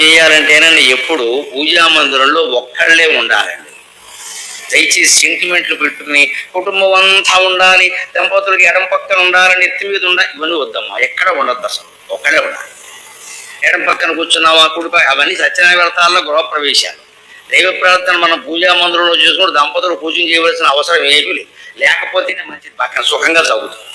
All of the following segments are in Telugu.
చేయాలంటేనని ఎప్పుడు పూజా మందిరంలో ఒక్కళ్ళే ఉండాలండి. దయచేసి సెంటిమెంట్లు పెట్టుకుని కుటుంబం అంతా ఉండాలి దంపతులకి ఎడం పక్కన ఉండాలని ఎత్తి మీద ఉండాలి ఇవన్నీ వద్దమ్మా ఎక్కడ ఉండద్దు అసలు ఒక్కడే ఉండాలి. ఎడం పక్కన కూర్చున్నావా కుడిపై అవన్నీ సత్యనారాయణ వ్రతాల్లో గృహప్రవేశాలు. దైవ ప్రార్థన మనం పూజా మందిరంలో చేసుకుంటూ దంపతులు పూజ చేయవలసిన అవసరం ఏమీ లేదు. లేకపోతేనే మంచిది పక్కన సుఖంగా చదువుతుంది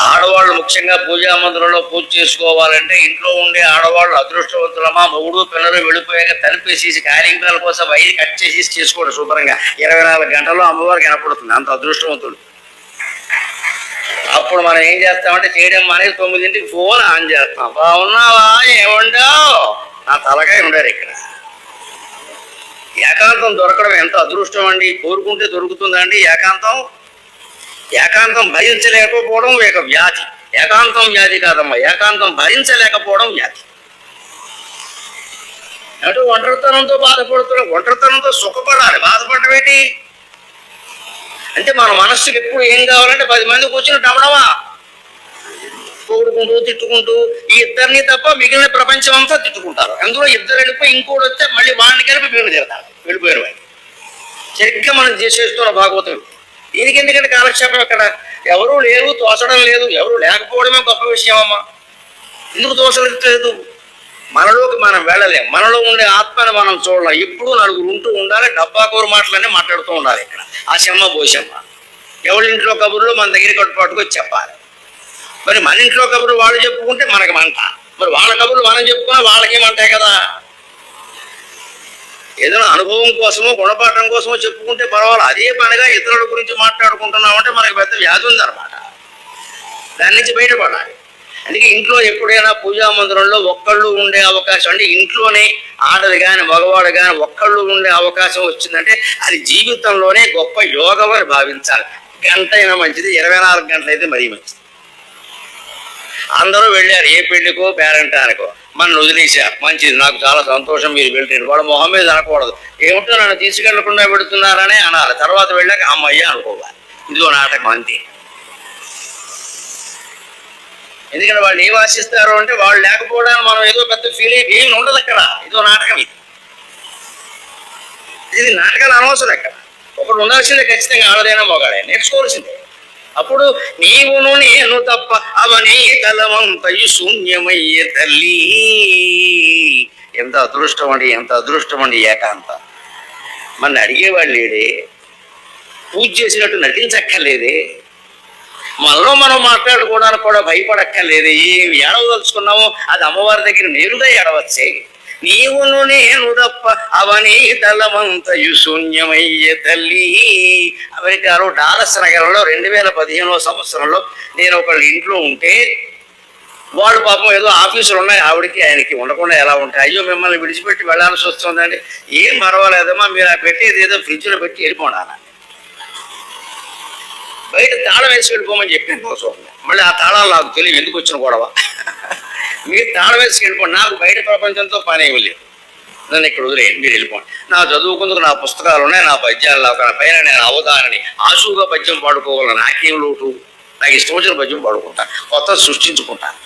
ఆడవాళ్ళు ముఖ్యంగా పూజా మందిరంలో పూజ చేసుకోవాలంటే ఇంట్లో ఉండే ఆడవాళ్ళు అదృష్టవంతులమా? మొగుడు పిల్లలు వెళ్ళిపోయాక తలిపేసేసి కార్యక్రమాల కోసం వైద్య కట్ చేసి చేసుకోవడం శుభ్రంగా. ఇరవై నాలుగు గంటల్లో అమ్మవారికి కనపడుతుంది. అంత అదృష్టవంతుడు. అప్పుడు మనం ఏం చేస్తామంటే చేయడం మానేసి తొమ్మిదింటికి ఫోన్ ఆన్ చేస్తాం. బాగున్నావా? ఏముండవు? నా తలకాయ ఉండారు ఇక్కడ. ఏకాంతం దొరకడం ఎంత అదృష్టం అండి? కోరుకుంటే దొరుకుతుందండి ఏకాంతం? ఏకాంతం భరించలేకపోవడం ఒక వ్యాధి. ఏకాంతం వ్యాధి కాదమ్మా ఏకాంతం భరించలేకపోవడం వ్యాధి. అంటే ఒంటరితనంతో బాధపడుతున్నాం ఒంటరితనంతో సుఖపడాలి. బాధపడడం ఏంటి? అంటే మన మనస్సుకి ఎప్పుడు ఏం కావాలంటే పది మంది కూర్చుని డమడమా? పొగుడుకుంటూ తిట్టుకుంటూ ఈ ఇద్దరిని తప్ప మిగిలిన ప్రపంచం అంతా తిట్టుకుంటారు. అందులో ఇద్దరు వెళ్ళిపోయి ఇంకోటి వస్తే మళ్ళీ వాడిని కలిపి మీరు తిడతారు వెళ్ళిపోయారు వాడిని సరిగ్గా మనం చేసేస్తున్న భాగవతం దీనికి ఎందుకంటే కాలక్షేపం ఇక్కడ? ఎవరూ లేరు తోచడం లేదు. ఎవరు లేకపోవడమే గొప్ప విషయం అమ్మా ఎందుకు తోచలేదు? మనలోకి మనం వెళ్ళలేం. మనలో ఉండే ఆత్మని మనం చూడలేం. ఇప్పుడు నలుగురు ఉంటూ ఉండాలి డబ్బా కూర మాటలన్నీ మాట్లాడుతూ ఉండాలి ఇక్కడ. ఆ చెమ్మ పోసమ్మ ఎవరి ఇంట్లో కబుర్లు మన దగ్గర కట్టుబాటుకు చెప్పాలి. మరి మన ఇంట్లో కబుర్లు వాళ్ళు చెప్పుకుంటే మనకి మంట. మరి వాళ్ళ కబుర్లు మనం చెప్పుకున్నా వాళ్ళకేమంటాయి కదా? ఏదైనా అనుభవం కోసమో గుణపాఠం కోసమో చెప్పుకుంటే పర్వాలేదు. అదే పనిగా ఇతరుల గురించి మాట్లాడుకుంటున్నామంటే మనకి పెద్ద వ్యాధి ఉందన్నమాట. దాని నుంచి బయటపడాలి. అందుకే ఇంట్లో ఎప్పుడైనా పూజా మందిరంలో ఒక్కళ్ళు ఉండే అవకాశం అంటే ఇంట్లోనే ఆడది కానీ మగవాడు కానీ ఒక్కళ్ళు ఉండే అవకాశం వచ్చిందంటే అది జీవితంలోనే గొప్ప యోగం అని భావించాలి. గంట అయినా మంచిది ఇరవై నాలుగు గంటలు అయితే మరీ మంచిది. అందరూ వెళ్ళారు ఏ పెళ్ళికో పేరెంటానికో. మన వదిలేశారు మంచిది. నాకు చాలా సంతోషం మీరు వెళ్ళారు వాడు మొహం మీద అనకూడదు. ఏమిటో నన్ను తీసుకెళ్ళకుండా పెడుతున్నారనే అనాలి. తర్వాత వెళ్ళాక అమ్మయ్య అనుకోవాలి. ఇదిగో నాటకం అంతే. ఎందుకంటే వాళ్ళు ఏం ఆశిస్తారు అంటే వాళ్ళు లేకపోవడానికి మనం ఏదో పెద్ద ఫీల్ అయ్యి ఏమి ఉండదు అక్కడ. ఇదో నాటకం ఇది. ఇది నాటకాలు అనవసరం అక్కడ. ఒకడు ఉండాల్సిందే ఖచ్చితంగా ఆడదైనా మొగాడే నేర్చుకోవాల్సిందే. అప్పుడు నీవును నేను తప్ప అవని తలమంతయు శూన్యమయ్యే తల్లి. ఎంత అదృష్టం అండి ఎంత అదృష్టం అండి ఏకాంత. మన అడిగేవాళ్ళు లేడే పూజ చేసినట్టు నటించక్కర్లేదే. మనలో మనం మాట్లాడుకోవడానికి కూడా భయపడక్కర్లేదు. ఏమి ఏడవదలుచుకున్నామో అది అమ్మవారి దగ్గర నేరుగా ఏడవచ్చే. నీవును నేను తప్ప అవనీ తలమంతయు శూన్యమయ్యే తల్లి. అమెరికాలో డాలస్ నగరంలో రెండు వేల పదిహేనవ సంవత్సరంలో నేను ఒకళ్ళ ఇంట్లో ఉంటే వాళ్ళు పాపం ఏదో ఆఫీసులు ఉన్నాయి ఆవిడకి ఆయనకి ఉండకుండా ఎలా ఉంటాయి? అయ్యో మిమ్మల్ని విడిచిపెట్టి వెళ్ళాల్సి వస్తుందండి. ఏం పర్వాలేదమ్మా మీరు ఆ పెట్టేది ఏదో ఫ్రిడ్జ్లో పెట్టి వెళ్ళిపోండి బయట తాళం వేసి వెళ్ళిపోమని చెప్పాను కోసం మళ్ళీ ఆ తాళాలు నాకు తెలియదు ఎందుకు వచ్చిన గొడవ? మీరు తాళం వేసి వెళ్ళిపోండి. నాకు బయట ప్రపంచంతో పని ఏమి లేదు. నన్ను ఇక్కడ వదిలేయండి మీరు వెళ్ళిపోండి. నా చదువుకుందుకు నా పుస్తకాలు ఉన్నాయి నా పద్యాలు నాకు నా పైన నేను అవతారని. ఆశువుగా పద్యం పాడుకోవాలి? నాకేం లోటు? నాకు ఇష్టం వచ్చిన పద్యం పాడుకుంటాను కొత్త సృష్టించుకుంటాను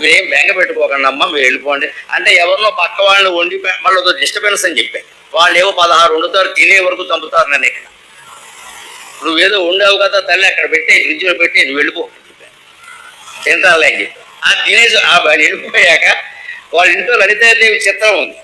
మీరేం బెంగ పెట్టుకోకండి అమ్మ మీరు వెళ్ళిపోండి. అంటే ఎవరినో పక్క వాళ్ళని వండి మళ్ళీ డిస్టర్బెన్స్ అని చెప్పాను వాళ్ళు ఏవో పదహారు వండుతారు తినే వరకు చంపుతారు నన్ను ఇక్కడ. నువ్వేదో ఉండవు కదా తల్లి అక్కడ పెట్టి ఫ్రిడ్జ్లో పెట్టి నువ్వు వెళ్ళిపో తింటాలే అని చెప్పి. ఆ తినేసి ఆ వాడు వెళ్ళిపోయాక వాళ్ళ ఇంట్లో లలితాదేవి చిత్రం ఉంది.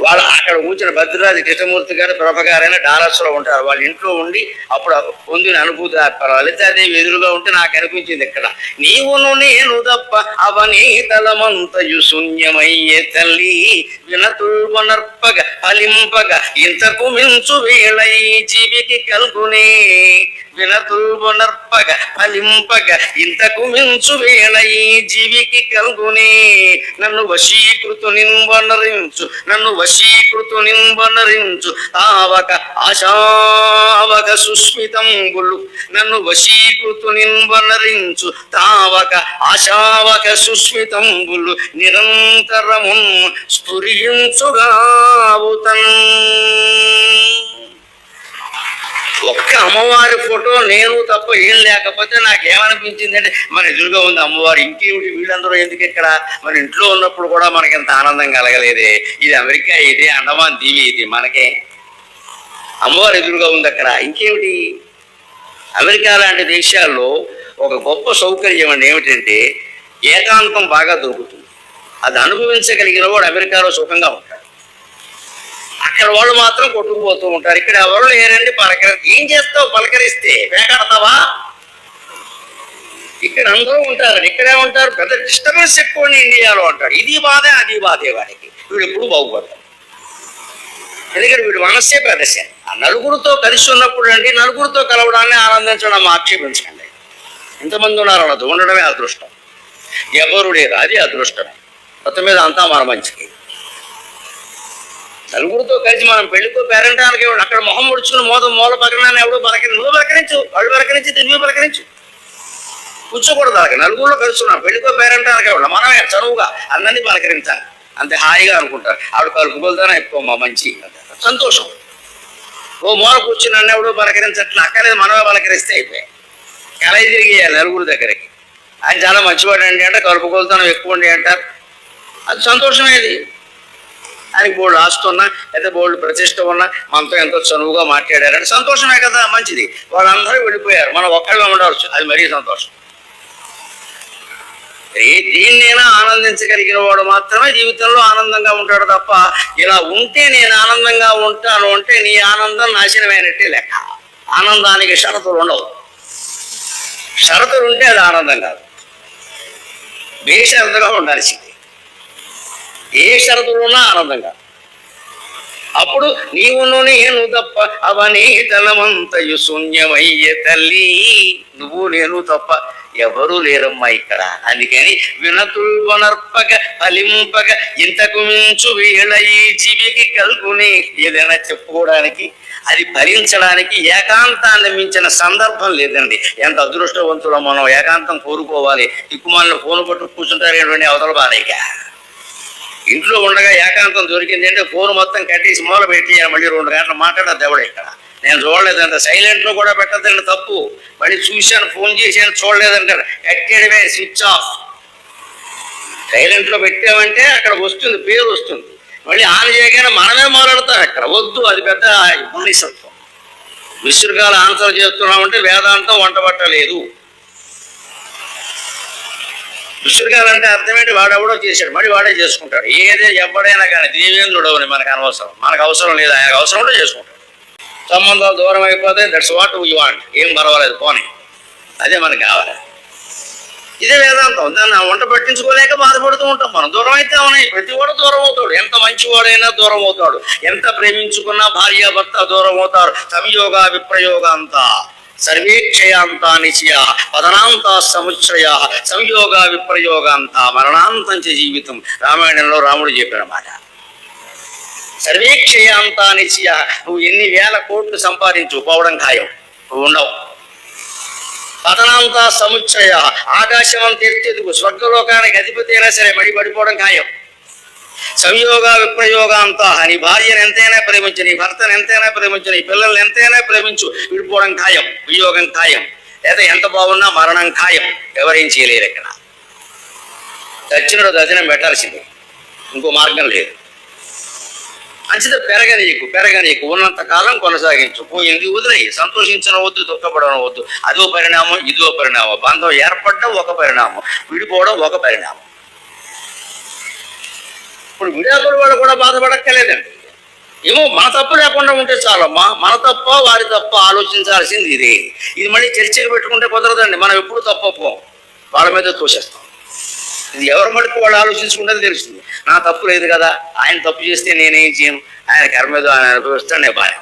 వాళ్ళు అక్కడ కూర్చున్న భద్రరాజు కృష్ణమూర్తి గారు ప్రభగారైన డాలస్లో డాలర్స్లో ఉంటారు. వాళ్ళ ఇంట్లో ఉండి అప్పుడు పొందిన అనుభూతి లలితాదేవి ఎదురుగా ఉంటే నాకు అనిపించింది ఇక్కడ. నీవును నేను తప్ప అవని తలమంతయు శూన్యమయ్యే తల్లి వినతుల్వనర్పగ అలింపగ ఇంతకు మించు వేళ ఈ జీవికి కలుగునే వినతుల్వనర్పగ ఫలింపగ ఇంతకు మించు వేళ ఈ జీవికి కలుగునే. నన్ను వశీకృతు నింవనరించు నన్ను వశీకృతు నింవనరించు తావక ఆశావక సుస్మితంబులు నన్ను వశీకృతు నింవనరించు తావక ఆశావక సుస్మితంబులు నిరంతరము స్ఫురించుగావుతన్. ఒక్క అమ్మవారి ఫోటో నేను తప్ప ఏం లేకపోతే నాకేమనిపించింది అంటే మన ఎదురుగా ఉంది అమ్మవారు ఇంకేమిటి? వీళ్ళందరూ ఎందుకు ఇక్కడ? మన ఇంట్లో ఉన్నప్పుడు కూడా మనకి ఇంత ఆనందం కలగలేదే. ఇది అమెరికా ఇది అండమాన్ దీవి ఇది మనకే. అమ్మవారు ఎదురుగా ఉంది అక్కడ. ఇంకేమిటి? అమెరికా లాంటి దేశాల్లో ఒక గొప్ప సౌకర్యం అండి ఏమిటంటే ఏకాంతం బాగా దొరుకుతుంది. అది అనుభవించగలిగిన వాడు అమెరికాలో సుఖంగా ఉంటాడు. వాళ్ళు మాత్రం కొట్టుకుపోతూ ఉంటారు. ఇక్కడ ఎవరు లేరండి పలకరి ఏం చేస్తావు? పలకరిస్తే వేటాడతావా ఇక్కడ అందరూ ఉంటారు ఇక్కడే ఉంటారు. పెద్ద డిస్టర్బెన్స్ ఎక్కువ ఇండియాలో అంటాడు ఇది బాధే అది బాధే వాడికి. వీడు ఎప్పుడు బాగుపడతాడు. ఎందుకంటే వీడు మనస్సే పెద్ద ఆ నలుగురితో కలిసి ఉన్నప్పుడు అండి నలుగురితో కలవడాన్ని ఆనందించడం ఆక్షేపించండి ఎంతమంది ఉన్నారు అలా ఉండడమే అదృష్టం. ఎవరు లేరు అది అదృష్టమే. మొత్తం మీద అంతా మన మంచికి. నలుగురితో కలిసి మనం పెళ్ళికో పేరెంటానికి అక్కడ మొహం ముడుచుకుని మోద మూల పక్కన ఎవడో పలక నువ్వు పలకరించు వాళ్ళు పలకరించి నువ్వు పలకరించు. కూర్చోకూడదు అలాగే నలుగురిలో కలుస్తున్నాం పెళ్ళికో పేరెంటానికి ఎవడ? మనమే చనువుగా. అందరినీ పలకరించాలి. అంతే హాయిగా అనుకుంటారు. ఆవిడ కలుపుకొలుతానే ఎక్కువ మా మంచి. సంతోషం. ఓ మూల కూర్చుని నన్ను ఎవడో పలకరించట్లా? అక్కలేదు మనమే పలకరిస్తే అయిపోయాయి. కలయి తిరిగేయాలి నలుగురు దగ్గరికి. ఆయన చాలా మంచివాడు అండి అంటే కలుపుకోలుతానం ఎక్కువ అండి అంటారు. అది సంతోషమేది. ఆయనకి బోల్డ్ ఆస్తి ఉన్నా లేదా బోల్డ్ ప్రతిష్ట ఉన్నా మనతో ఎంతో చనువుగా మాట్లాడారంటే సంతోషమే కదా మంచిది. వాళ్ళందరూ వెళ్ళిపోయారు. మనం ఒక్కళ్ళే ఉండవచ్చు అది మరీ సంతోషం. దీన్నైనా ఆనందించగలిగిన వాడు మాత్రమే జీవితంలో ఆనందంగా ఉంటాడు తప్ప ఇలా ఉంటే నేను ఆనందంగా ఉంటాను అంటే నీ ఆనందం నాశనమైనట్టే లెక్క. ఆనందానికి షరతులు ఉండవు. షరతులు ఉంటే అది ఆనందం కాదు. బేషరతుగా ఉండాల్సింది. ఏ షరతులున్నా ఆనందంగా? అప్పుడు నీవును నేను తప్ప అవనీ తలమంతయు శూన్యమయ్యే తల్లి. నువ్వు నేను తప్ప ఎవరు లేరమ్మా ఇక్కడ. అందుకని వినతుల్పనర్పక ఫలింపక ఇంతకు మించు వీళ్ళ ఈ జీవికి కలుగుని ఏదైనా చెప్పుకోవడానికి అది భరించడానికి ఏకాంతాన్ని మించిన సందర్భం లేదండి. ఎంత అదృష్టవంతులో మనం ఏకాంతం కోరుకోవాలి. ఇక్కుమాలను ఫోన్ పట్టు కూర్చుంటారేటువంటి అవతల బాలేక ఇంట్లో ఉండగా ఏకాంతం దొరికింది అంటే ఫోన్ మొత్తం కట్టేసి మూల పెట్టి మళ్ళీ రెండు గంటలు మాట్లాడ దేవుడు ఇక్కడ. నేను చూడలేదంట సైలెంట్లో కూడా పెట్టద్దండి తప్పు. మళ్ళీ చూశాను ఫోన్ చేశాను చూడలేదంటారు. కట్టేయడమే స్విచ్ ఆఫ్ సైలెంట్లో పెట్టామంటే అక్కడ వస్తుంది పేరు వస్తుంది. మళ్ళీ ఆన్ చేయగానే మనమే మొదలెడతాం అక్కడ. వద్దు అది పెద్ద బానిసత్వం విసురుగాలు ఆన్సర్ చేస్తున్నామంటే వేదాంతం వంట పట్టలేదు. విసురుగాలు అంటే అర్థమేంటి? వాడెవడో చేశాడు మరి వాడే చేసుకుంటాడు. ఏదే ఎవడైనా కానీ దేవేంద్రుడు అని మనకు అనవసరం. మనకు అవసరం లేదు ఆయనకు అవసరం ఉంటే చేసుకుంటాడు. సంబంధాలు దూరం అయిపోతే దట్స్ వాట్ యూ వాంట్ ఏం పర్వాలేదు పోనీ. అదే మనకు కావాలి. ఇదే వేదాంతం. దాన్ని వంట పట్టించుకోలేక బాధపడుతూ ఉంటాం. మనం దూరం అయితే ఉన్నాయి ప్రతి వాడు దూరం అవుతాడు. ఎంత మంచివాడైనా దూరం అవుతాడు. ఎంత ప్రేమించుకున్నా భార్య భర్త దూరం అవుతారు. సంయోగ విప్రయోగాంత. సర్వేక్షయాంత చయ పదనాంత సముచ్చయ సంయోగ విప్రయోగాంత మరణాంతంచ జీవితం. రామాయణంలో రాముడు చెప్పిన మాట సర్వేక్షయాంత నువ్వు ఎన్ని వేల కోట్లు సంపాదించు పోవడం ఖాయం. నువ్వు ఉండవు. పతనాంత సముచ్చయ ఆకాశం అంత ఎత్తేందుకు స్వర్గలోకానికి అధిపతి అయినా సరే మడి పడిపోవడం ఖాయం. సంయోగ విప్రయోగాంత నీ భార్యను ఎంతైనా ప్రేమించు నీ భర్తను ఎంతైనా ప్రేమించు నీ పిల్లల్ని ఎంతైనా ప్రేమించు విడిపోవడం ఖాయం వియోగం ఖాయం. లేదా ఎంత బాగున్నా మరణం ఖాయం. ఎవరేం చేయలేరు ఇక్కడ. దక్షిణుడు దర్శనం పెట్టాల్సిందే. ఇంకో మార్గం లేదు. మంచిది పెరగనీయకు పెరగనీయకు ఉన్నంత కాలం కొనసాగించు. పోయింది వదిలేయి. సంతోషించిన వద్దు దుఃఖపడడం వద్దు. అదో పరిణామం ఇదో పరిణామం. బంధం ఏర్పడడం ఒక పరిణామం. విడిపోవడం ఒక పరిణామం. ఇప్పుడు విడాకుల వాళ్ళు కూడా బాధపడక్కర్లేదండి. ఏమో మన తప్పు లేకుండా ఉంటే చాలమ్మా. మన తప్ప వారి తప్ప ఆలోచించాల్సింది ఇది. ఇది మళ్ళీ చర్చకు పెట్టుకుంటే కుదరదండి. మనం ఎప్పుడు తప్పపోం. వాళ్ళ మీద తోసేస్తాం. ఇది ఎవరి మటుకు వాళ్ళు ఆలోచించుకుంటే తెలుస్తుంది. నా తప్పు లేదు కదా. ఆయన తప్పు చేస్తే నేనేం చేయను? ఆయన కర్మ మీద ఆయన అనుభవిస్తాను నేను భార్య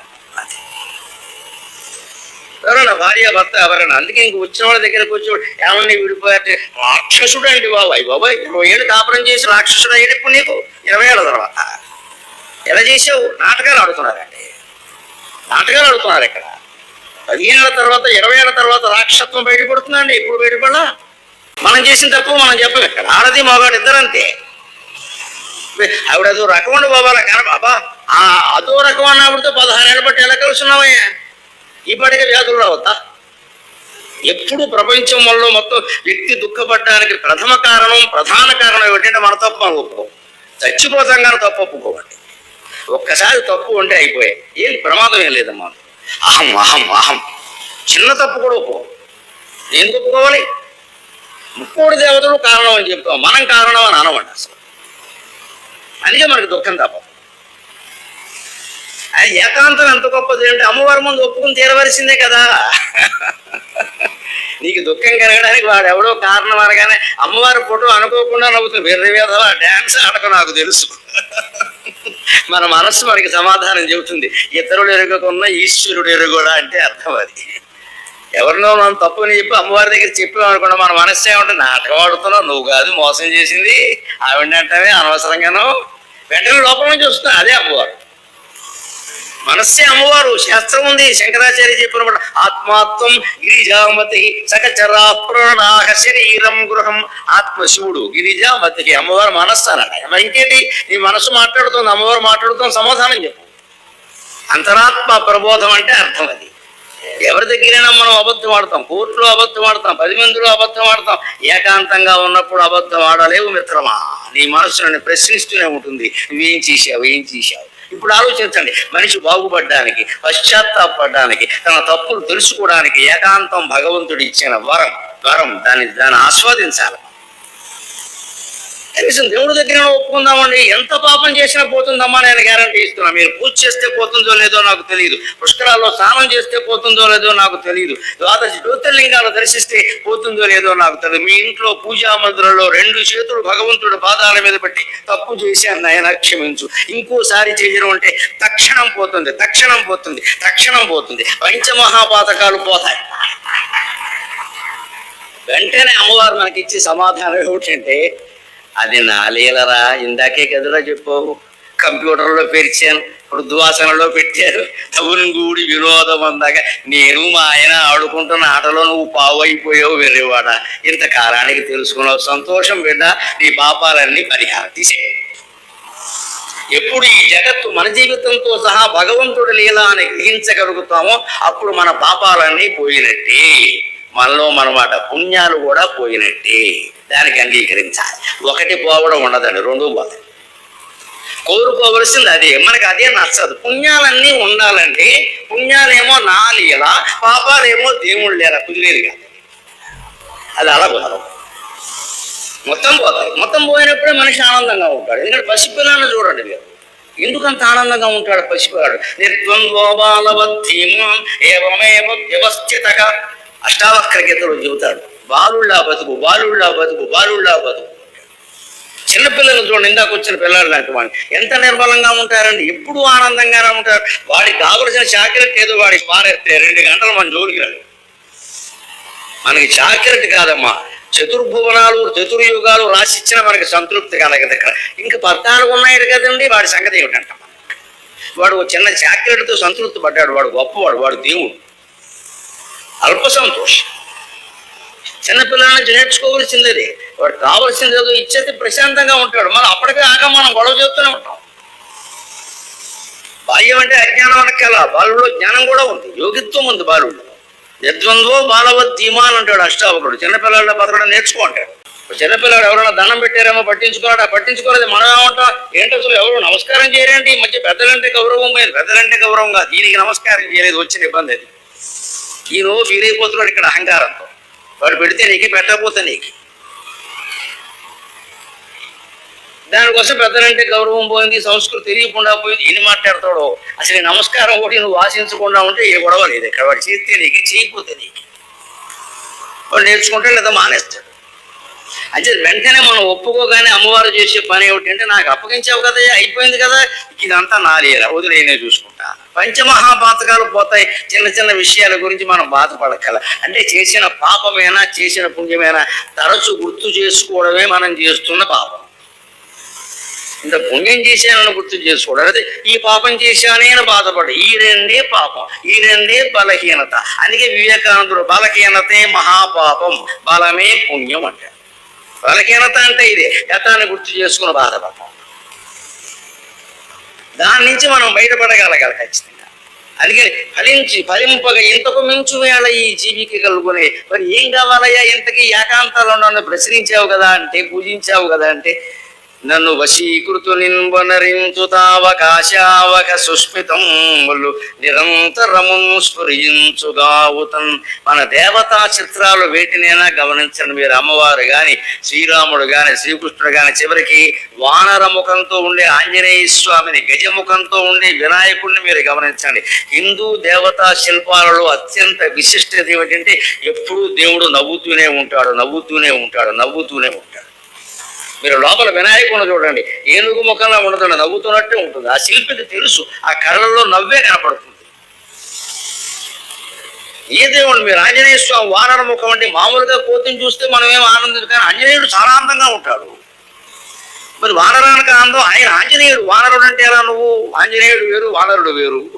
ఎవరైనా భార్య భర్త ఎవరైనా అందుకే ఇంక వచ్చిన వాళ్ళ దగ్గర వచ్చి ఏమన్నా విడిపోయారు రాక్షసుడు అండి బాబాయ్ బాబాయ్ ఇరవై ఏళ్ళు కాపురం చేసి రాక్షసుడు అయ్యాడు ఇప్పుడు నీకు? ఇరవై ఏళ్ళ తర్వాత. ఎలా చేసావు? నాటకాలు ఆడుతున్నారండి నాటకాలు ఆడుతున్నారు ఇక్కడ. పదిహేనేళ్ళ తర్వాత ఇరవై ఏళ్ళ తర్వాత రాక్షసత్వం బయటపడుతుందండి. ఇప్పుడు బయటపడా మనం చేసిన తప్పు మనం చెప్పం ఇక్కడ. ఆడది మగాడు ఇద్దరంతే. ఆవిడ అదో రకం అండి బాబా కన బాబా. ఆ అదో రకం ఆవిడతో పదహారు ఏళ్ళ బట్టి ఎలా కలుసున్నావయ్యా? ఇప్పటికే వ్యాధులు రావద్దా? ఎప్పుడు ప్రపంచం వల్ల మొత్తం వ్యక్తి దుఃఖపడడానికి ప్రథమ కారణం ప్రధాన కారణం ఏమిటంటే మన తప్పు మనం ఒప్పుకో. చచ్చిపోతాం కానీ తప్పు ఒప్పుకోవాలి ఒక్కసారి తప్పు ఉంటే అయిపోయాయి. ఏం ప్రమాదం ఏం లేదమ్మా. అహం అహం అహం. చిన్న తప్పు కూడా ఒప్పుకో. నేను ఒప్పుకోవాలి? ముక్కోడి దేవతలు కారణం అని చెప్తాం. మనం కారణం అని అనవండి అసలు. అందుకే మనకి దుఃఖం తప్పదు. ఏకాంతం ఎంత గొప్పది అంటే అమ్మవారి ముందు ఒప్పుకుని తీరవలసిందే కదా. నీకు దుఃఖం కలగడానికి వాడు ఎవడో కారణం అనగానే అమ్మవారి ఫోటో అనుకోకుండా నవ్వుతుంది వేరే వేదవా డ్యాన్స్ ఆడక నాకు తెలుసు. మన మనస్సు మనకి సమాధానం చెబుతుంది. ఇతరులు ఎరుగకున్న ఈశ్వరుడు ఎరుగుడా అంటే అర్థం అది. ఎవరినో మనం తప్పుని చెప్పి అమ్మవారి దగ్గర చెప్పాం అనుకున్నా మన మనస్సు ఏమంటే నాటకం ఆడుతున్నావు నువ్వు కాదు మోసం చేసింది. ఆవిడంటే అనవసరంగాను. వెంటనే లోపల నుంచి వస్తుంది అదే అమ్మవారు. మనస్సే అమ్మవారు. శాస్త్రం ఉంది. శంకరాచార్య చెప్పినప్పుడు ఆత్మాత్వం గిరిజామతి సకచరా శరీరం గృహం ఆత్మ శివుడు గిరిజామతికి. అమ్మవారు మనస్సు అన్నాడు. ఇంకేంటి? నీ మనస్సు మాట్లాడుతుంది. అమ్మవారు మాట్లాడుతుంది. సమాధానం చెప్పు. అంతరాత్మ ప్రబోధం అంటే అర్థం అది. ఎవరి దగ్గరైనా మనం అబద్ధం ఆడతాం. కోర్టులో అబద్ధం ఆడతాం. పది మందిలో అబద్ధం ఆడతాం. ఏకాంతంగా ఉన్నప్పుడు అబద్ధం ఆడలేవు మిత్రమా. నీ మనస్సు ప్రశ్నిస్తూనే ఉంటుంది. నువ్వేం చేశావు? ఏం చేశావు? ఇప్పుడు ఆలోచించండి. మనిషి బాగుపడడానికి పశ్చాత్తాపడడానికి తన తప్పులు తెలుసుకోవడానికి ఏకాంతం భగవంతుడు ఇచ్చిన వరం వరం. దాన్ని దాన్ని ఆస్వాదించాలి. కనీసం దేవుడి దగ్గర ఒప్పుకుందామండి. ఎంత పాపం చేసినా పోతుందమ్మా నేను గ్యారంటీ ఇస్తున్నా. మీరు పూజ చేస్తే పోతుందో లేదో నాకు తెలియదు పుష్కరాల్లో స్నానం చేస్తే పోతుందో లేదో నాకు తెలియదు ద్వాదశి జ్యోతిర్లింగాలు దర్శిస్తే పోతుందో లేదో నాకు తెలియదు మీ ఇంట్లో పూజా మందిరంలో రెండు చేతులు భగవంతుడు పాదాల మీద పెట్టి తప్పు చేశాను నాయన క్షమించు. ఇంకోసారి చేయడం అంటే తక్షణం పోతుంది తక్షణం పోతుంది తక్షణం పోతుంది. పంచమహాపాతకాలు పోతాయి. వెంటనే అమ్మవారు మనకి ఇచ్చే సమాధానం ఏమిటంటే అది నా లీలరా ఇందాకే కదరా చెప్పావు. కంప్యూటర్లో పెరిచాను వృద్ధువాసనలో పెట్టారు. తవునుగూడి వినోదం అందాక నేను మా ఆయన ఆడుకుంటున్న ఆటలో నువ్వు పావు అయిపోయావు వెర్రేవాడ ఇంతకాలానికి తెలుసుకున్నావు. సంతోషం బిడ్డ నీ పాపాలన్నీ పరిహారం తీసే. ఎప్పుడు ఈ జగత్తు మన జీవితంతో సహా భగవంతుడు లీల అని గ్రహించగలుగుతామో అప్పుడు మన పాపాలన్నీ పోయినట్టే. మనలో మనమాట పుణ్యాలు కూడా పోయినట్టే. దానికి అంగీకరించాలి. ఒకటి పోవడం ఉండదండి రెండు పోతాయి. కోరుకోవలసింది అదే. మనకి అదే నచ్చదు. పుణ్యాలన్నీ ఉండాలండి పుణ్యాలేమో నా పాపాలేమో దేవుళ్ళు లేరా కుదిరేది కాదు. అది అలా కుదరదు మొత్తం పోతాయి. మొత్తం పోయినప్పుడే మనిషి ఆనందంగా ఉంటాడు. ఎందుకంటే పసిపిల్లని చూడండి మీరు. ఎందుకంత ఆనందంగా ఉంటాడు పసిపిల్లాడు? నిర్ద్వంద్వో బాలవద్ధీమం ఏవమేవ వ్యవస్థితగా. అష్టావక్ర గీతలో చెబుతాడు. బాలుళ్ళ బతుకు బాలుళ్ళ బతుకు బాలుళ్ళ బతుకు. చిన్నపిల్లలు చూడండి ఇందాక వచ్చిన పిల్లలు లాంటి వాళ్ళు. ఎంత నిర్మలంగా ఉంటారండి. ఎప్పుడు ఆనందంగానే ఉంటారు. వాడికి కావలసిన చాకరెట్ ఏదో వాడికి పారేస్తే రెండు గంటలు మన జోలికి రాడు మనకి చాకరెట్ కాదమ్మా. చతుర్భువనాలు చతుర్యుగాలు రాసిచ్చిన మనకి సంతృప్తి కలగదు ఇక్కడ. ఇంకా పద్నాలుగు ఉన్నాయి కదండి వాడి సంగతి ఏమిటంట? వాడు చిన్న చాకరెట్తో సంతృప్తి పడ్డాడు. వాడు గొప్పవాడు వాడు దేవుడు. అల్ప సంతోషం. చిన్నపిల్లల నుంచి నేర్చుకోవాల్సింది అది వాడు కావాల్సింది ఏదో ఇచ్చేది ప్రశాంతంగా ఉంటాడు. మనం అప్పటికే ఆగా మనం గొడవ చేస్తూనే ఉంటాం. బాల్యం అంటే అజ్ఞానం అనకల బాలులో జ్ఞానం కూడా ఉంది. యోగిత్వం ఉంది బాలుడు యద్వందో బాలవత్ ధీమాన్ అంటాడు అష్టావకుడు. చిన్నపిల్లల బతకడం నేర్చుకో అంటాడు. చిన్నపిల్లడు ఎవరైనా దండం పెట్టారేమో పట్టించుకోరా? పట్టించుకోలేదు. మనం ఏమంటాం ఏంటో అసలు ఎవరు నమస్కారం చేయరేంటి ఈ మధ్య పెద్దలంటే గౌరవం పోయింది పెద్దలంటే గౌరవం కాదు. దీనికి నమస్కారం చేయలేదు. వచ్చిన ఇబ్బంది అది. ఈయన ఫీల్ అయిపోతున్నాడు ఇక్కడ అహంకారంతో. వాడు పెడితే నీకు పెట్టకపోతే నీకు. దానికోసం పెద్దలంటే గౌరవం పోయింది సంస్కృతి తెలియకుండా పోయింది. ఈయన మాట్లాడతాడు అసలు నమస్కారం ఒకటి నువ్వు ఆశించకుండా ఉంటే ఏ గొడవ లేదు. ఇక్కడ వాడు చేస్తే నీకు చేయకపోతే నీకు. వాడు నేర్చుకుంటే లేదా మానేస్తాడు. అంటే వెంటనే మనం ఒప్పుకోగానే అమ్మవారు చేసే పని ఏమిటంటే నాకు అప్పగించావు కదా అయిపోయింది కదా ఇదంతా నాలేరా వదిలేనే చూసుకుంటా. పంచమహాపాతకాలు పోతాయి చిన్న చిన్న విషయాల గురించి మనం బాధపడగల అంటే చేసిన పాపమేనా చేసిన పుణ్యమేనా తరచు గుర్తు చేసుకోవడమే మనం చేస్తున్న పాపం. ఇంత పుణ్యం చేశానని గుర్తు చేసుకోవడం అదే ఈ పాపం చేశానే అని బాధపడు ఈ రెండే పాపం ఈ రెండే బలహీనత. అందుకే వివేకానందుడు బలహీనతే మహాపాపం బలమే పుణ్యం అంటారు బలహీనత అంటే ఇదే. గతాన్ని గుర్తు చేసుకుని బాధపడతాం. దాని నుంచి మనం బయటపడగలగాలి ఖచ్చితంగా. అందుకని ఫలించి ఫలింపగా ఇంతకు మించు వేళ ఈ జీవికి కలుగుని. మరి ఏం కావాలయ్యా? ఇంతకీ ఏకాంతాలు నన్ను ప్రశ్నించావు కదా అంటే పూజించావు కదా అంటే నన్ను వశీకృతు నింబనరించుతావకాశావక సుస్మితములు నిరంతరము స్ఫురించుగావుతన్ మన దేవతా చిత్రాలు వేటినైనా గమనించండి మీరు అమ్మవారు గాని శ్రీరాముడు గాని శ్రీకృష్ణుడు గాని చివరికి వానర ముఖంతో ఉండే ఆంజనేయ స్వామిని గజముఖంతో ఉండే వినాయకుడిని మీరు గమనించండి. హిందూ దేవతా శిల్పాలలో అత్యంత విశిష్టత ఏమిటంటే ఎప్పుడూ దేవుడు నవ్వుతూనే ఉంటాడు నవ్వుతూనే ఉంటాడు నవ్వుతూనే ఉంటాడు. మీరు లోపల వినాయకుడు చూడండి. ఏనుగు ముఖంలో ఉండదు నవ్వుతున్నట్టే ఉంటుంది. ఆ శిల్పికి తెలుసు. ఆ కళ్ళల్లో నవ్వే కనపడుతుంది. ఏ దేవుడు? మీరు ఆంజనేయ స్వామి వానర ముఖం అంటే మామూలుగా కోతిని చూస్తే మనం ఏం ఆనందించదు కానీ ఆంజనేయుడు చాలా అందంగా ఉంటాడు. మరి వానరానికి ఆనందం? ఆయన ఆంజనేయుడు. వానరుడు అంటే ఎలా నువ్వు? ఆంజనేయుడు వేరు వానరుడు వేరు.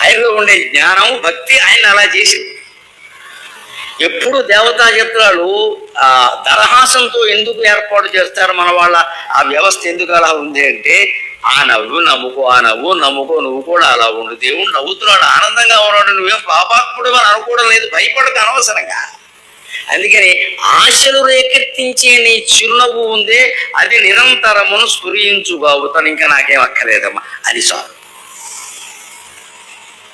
ఆయనలో ఉండే జ్ఞానం భక్తి ఆయన అలా చేసింది. ఎప్పుడు దేవతా చిత్రాలు ఆ దరహాసంతో ఎందుకు ఏర్పాటు చేస్తారు మన వాళ్ళ ఆ వ్యవస్థ ఎందుకు అలా ఉంది అంటే ఆ నవ్వు నమ్ముకో ఆ నవ్వు నమ్ముకో నువ్వు కూడా అలా ఉండు. దేవుడు నవ్వుతున్నాడు ఆనందంగా ఉన్నాడు. నువ్వేం పాపాత్ముడు అని అనుకోవడం లేదు భయపడక అనవసరంగా. అందుకని ఆశలు రేకెత్తించే నీ చిరునవ్వు ఉందే అది నిరంతరమును స్ఫురించుగావుతాను ఇంకా నాకేం అక్కర్లేదమ్మా. అది చాలు.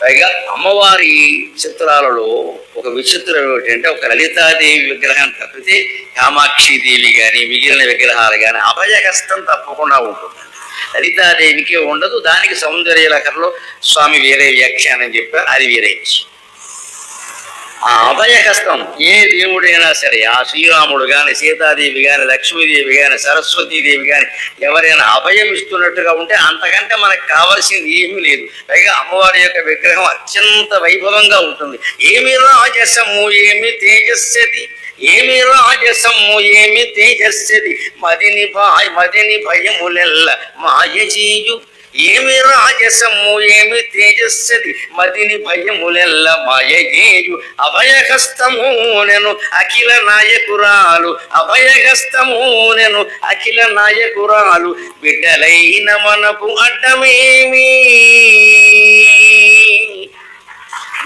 పైగా అమ్మవారి చిత్రాలలో ఒక విచిత్రం ఏమిటంటే ఒక లలితాదేవి విగ్రహం తప్పితే కామాక్షి దేవి కానీ మిగిలిన విగ్రహాలు కానీ అభయహస్తం తప్పకుండా ఉంటుంది. లలితాదేవికి ఉండదు. దానికి సౌందర్యలకరలో స్వామి వేరే వ్యాఖ్యానం చెప్పారు. అది వేరే విషయం. ఆ అభయహస్తం ఏ దేవుడైనా సరే ఆ శ్రీరాముడు కానీ సీతాదేవి కానీ లక్ష్మీదేవి కానీ సరస్వతీదేవి కానీ ఎవరైనా అభయం ఇస్తున్నట్టుగా ఉంటే అంతకంటే మనకు కావాల్సింది ఏమీ లేదు. పైగా అమ్మవారి యొక్క విగ్రహం అత్యంత వైభవంగా ఉంటుంది. ఏమి రాజసము ఏమి తేజస్సది? ఏమి రాజసము ఏమి తేజస్సది? మదిని భాయ్ మదిని భయములెల్ల మాయజీయు ఏమి రాజసము ఏమి తేజస్సది? మదిని భయములెల్ల మాయగేయు అభయహస్తము నేను అఖిల నాయకురాలు. అభయహస్తము నేను అఖిల నాయకురాలు. బిడ్డలైన మనకు అడ్డమేమి?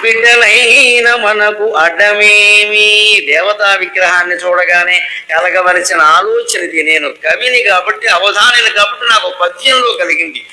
బిడ్డలైన మనకు అడ్డమేమి? దేవతా విగ్రహాన్ని చూడగానే కలగవలసిన ఆలోచన ఇది నేను. కవిని కాబట్టి అవధానిని కాబట్టి నాకు పద్యంలో కలిగింది.